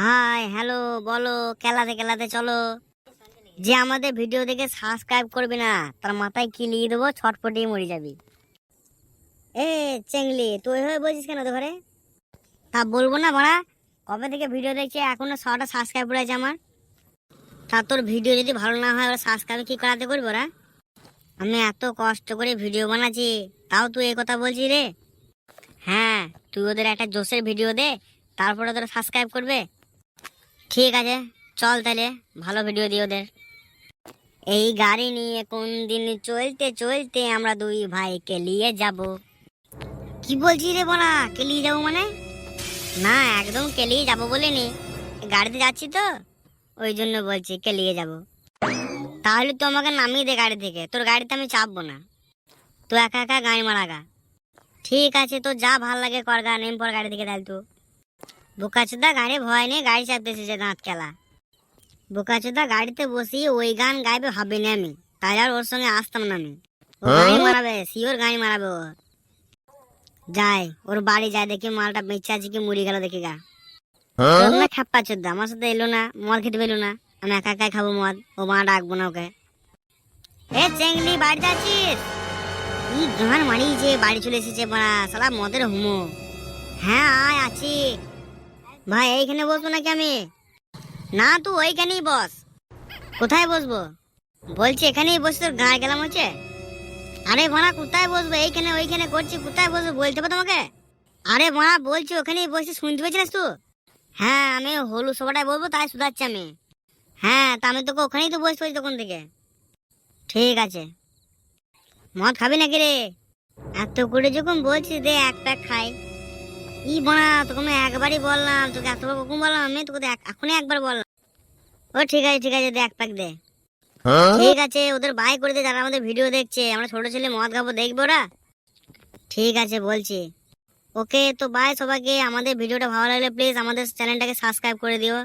High, hello, বলো খেলাতে খেলাতে চলো। যে আমাদের ভিডিও দেখে সাবস্ক্রাইব করবি না, তার মাথায় কিলিয়ে দেবো? ছটপটিয়ে মরে যাবি। এ, চেংলি, তুই হয়ে বলছিস কেন তো ঘরে? তা বলব না ভাড়া কবে থেকে ভিডিও দেখছি, এখনও ছটা সাবস্ক্রাইব করেছে আমার। তা তোর ভিডিও যদি ভালো না হয় ওরা সাবস্ক্রাইব কি করাতে করব ওরা আমি এত কষ্ট করে ভিডিও বানাচ্ছি, তাও তুই এই কথা বলছিস রে? হ্যাঁ তুই ওদের একটা জোশের ভিডিও দে, তারপরে তোরা সাবস্ক্রাইব করবে। ঠিক আছে, চল তাহলে, ভালো ভিডিও দিই ওদের। এই গাড়ি নিয়ে কোন দিন চলতে চলতে আমরা দুই ভাইকে নিয়ে যাব। কি বলছিস রে বলা কেলিয়ে যাব মানে? না, একদম কেলিয়ে যাব বলিনি। গাড়িতে যাচ্ছি তো, ওই জন্য বলছি কেলিয়ে যাব। তাহলে তো আমাকে নামিয়ে দে গাড়ি থেকে, তোর গাড়িতে আমি চাপবো না। তো একা একা গাড়ি মারাগা ঠিক আছে তো যা ভালো লাগে কর গা, নেম পর গাড়ি থেকে তাহলে তো বোকাচোদা গাড়ি ভয় নিয়ে গাড়ি চাপতেছে যে দাঁত খেলা। বোকাচোদা গাড়িতে বসিয়ে ওই গান গাইবে ভাবিনি আমি তাই আর ওর সঙ্গে আসতাম না আমি। ও গাড়ি মারাবে শিওর গাড়ি মারাবে ও। যাই ওর বাড়ি যায় দেখি মালটা বেঁচে আছে কি মুড়ি গেল দেখি গা। না খাপ্পা চোদ্দা আমার সাথে এলো না মদ খেতে পেল না আমি একা একাই খাব মদ ও মা ডাকবো না ওকে। এ চেংলি বাড়িতে আছিস ই গান মারিয়েছে বাড়ি চলে এসেছে মারা সালা মদের হুমো। হ্যাঁ আয় আছি। ভাই, এইখানে বসবো নাকি আমি? না তুই ওইখানেই বস। কোথায় বসবো? বলছি, এখানেই বসে তোর গাঁ গেলাম হচ্ছে? আরে মারা কোথায় বসবো? এইখানে, ওইখানে করছি, কোথায় বসবো? বলতে পারো তোমাকে? আরে মারা বলছি, ওখানেই বসে শুনতে পেয়েছিস তুই হ্যাঁ আমি হলু সবাটাই বলব তাই শুধাচ্ছি আমি। হ্যাঁ তা আমি তোকে ওখানেই তো বসতে পারি তখন থেকে। ঠিক আছে। মদ খাবি নাকি রে? এত করে যখন বলছিস, দে এক প্যাক খাই। বোনা তোকে আমি একবারই বললাম তোকে এতবার কখন বললাম আমি তোকে এখনই একবার বললাম। ও ঠিক আছে ঠিক আছে দে এক প্যাক দে। ঠিক আছে ওদের বাই করে দে যারা আমাদের ভিডিও দেখছে আমরা ছোট ছেলে মদ খাব দেখব ওরা? ঠিক আছে বলছি। ওকে তো বাই সবাইকে আমাদের ভিডিওটা ভালো লাগলে প্লিজ আমাদের চ্যানেলটাকে সাবস্ক্রাইব করে দিও।